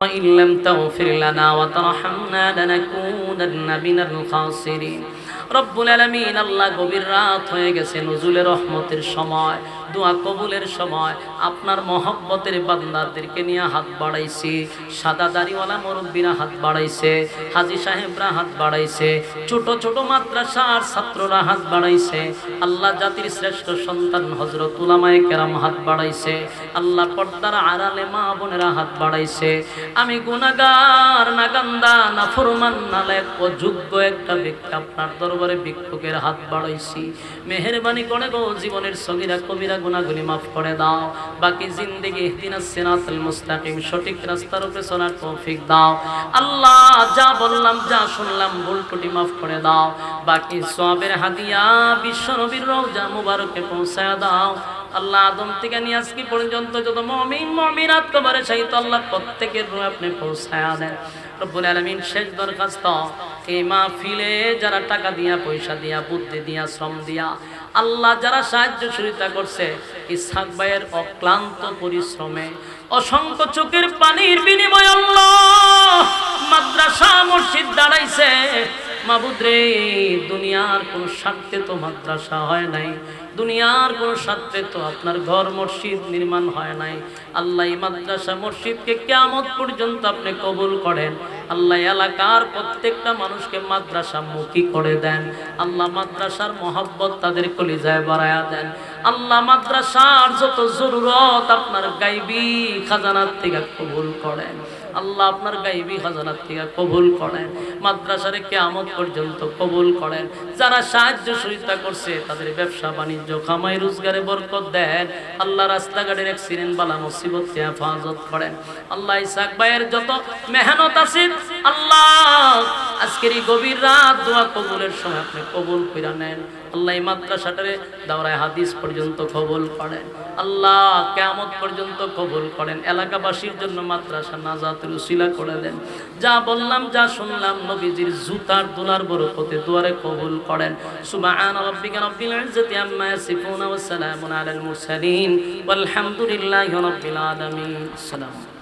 وإن لم تغفر لنا وترحمنا لنكونن من الخاسرين রব্বুল আলমিন আল্লাহ গভীর রাত হয়ে গেছে নজুলের রহমতের সময় দোয়া কবুলের সময় আপনার মহব্বতের বান্দাদেরকে নিয়ে হাত বাড়াইছি সাদা দাড়িওয়ালা মুরব্বীরা হাত বাড়াইছে হাজি সাহেবরা হাত বাড়াইছে ছোট ছোট মাদ্রাসার ছাত্ররা হাত বাড়াইছে আল্লাহ জাতির শ্রেষ্ঠ সন্তান হজরত উলামায়ে কেরাম হাত বাড়াইছে আল্লাহ পর্দার আড়ালে মা বোনেরা হাত বাড়াইছে আমি গুনাগার নাগান্দা, নাফরমান, নালায়ক অযোগ্য একটা ব্যক্তি আপনার দরবারে ভিক্ষুকের হাত বাড়াইছি। মেহেরবানি করে গো, জীবনের সগিরা, কবিরা গুনাগুলি মাফ করে দাও। বাকি জিন্দেগি ইহদিনাস সিরাতাল মুস্তাকিম, সঠিক রাস্তার উপরে চলার তৌফিক দাও। আল্লাহ যা বললাম, যা শুনলাম, ভুল ত্রুটি মাফ করে দাও। বাকি সবের হাদিয়া, বিশ্ব নবীর রওজা মুবারকে পৌঁছায় দাও। আল্লাহ আদম থেকে নিয়ে আজকে পর্যন্ত যত মমিন, মমিনাত কবরে চাইতো আল্লাহ প্রত্যেকের রূহ আপনি পৌঁছায় দেন। রব্বুল আলামিন শেষ দরখাস্ত এই মাহফিলে যারা টাকা দিয়া, পয়সা দিয়া, বুদ্ধি দিয়া, শ্রম দিয়া, আল্লাহ যারা সাহায্য সহযোগিতা করছে, ইসহাক ভাইয়ের অক্লান্ত পরিশ্রমে, অসংখ্য চোখের পানির বিনিময় আল্লাহ মাদ্রাসা, মসজিদ দাঁড়াইছে। মাবুদ রে দুনিয়ার কোন স্বার্থে তো মাদ্রাসা হয় নাই, দুনিয়ার কোন স্বার্থে তো আপনার ঘর মসজিদ নির্মাণ হয় নাই। আল্লাহ মাদ্রাসা মসজিদকে কেমন পর্যন্ত আপনি কবুল করেন। আল্লাহ এলাকার প্রত্যেকটা মানুষকে মাদ্রাসা মুখী করে দেন। আল্লাহ মাদ্রাসার মহব্বত তাদের কলিজায় বাড়ায়া দেন। আল্লাহ মাদ্রাসার যত জরুরত আপনার গাইবি খাজানার থেকে কবুল করেন। আল্লাহ আপনার গাইবি হাজার থেকে কবুল করেন। মাদ্রাসারে কেয়ামত পর্যন্ত কবুল করেন। যারা সাহায্য সহিতা করছে, তাদের ব্যবসা বাণিজ্য, কামাই, রোজগারে বরকত দেন। আল্লাহ রাস্তাঘাটের অ্যাক্সিডেন্ট বালা মুসিবত হেফাজত করেন। আল্লাহ ইসাক ভাইয়ের যত মেহনত আছে, আল্লাহ আজকের এই গভীর রাত দোয়া কবুলের সময় আপনি কবুল করে নেন। আল্লাহ এই মাদ্রাসাটারে দাওরায় হাদিস পর্যন্ত কবুল করেন। আল্লাহ কেয়ামত পর্যন্ত কবুল করেন। এলাকাবাসীর জন্য মাদ্রাসা নাজাতের উসিলা করে দেন। যা বললাম, যা শুনলাম, নবীজির জুতার দোলার বরকতে দুয়ারে কবুল করেন। সুবহান রাব্বিকা রাব্বিল সালাম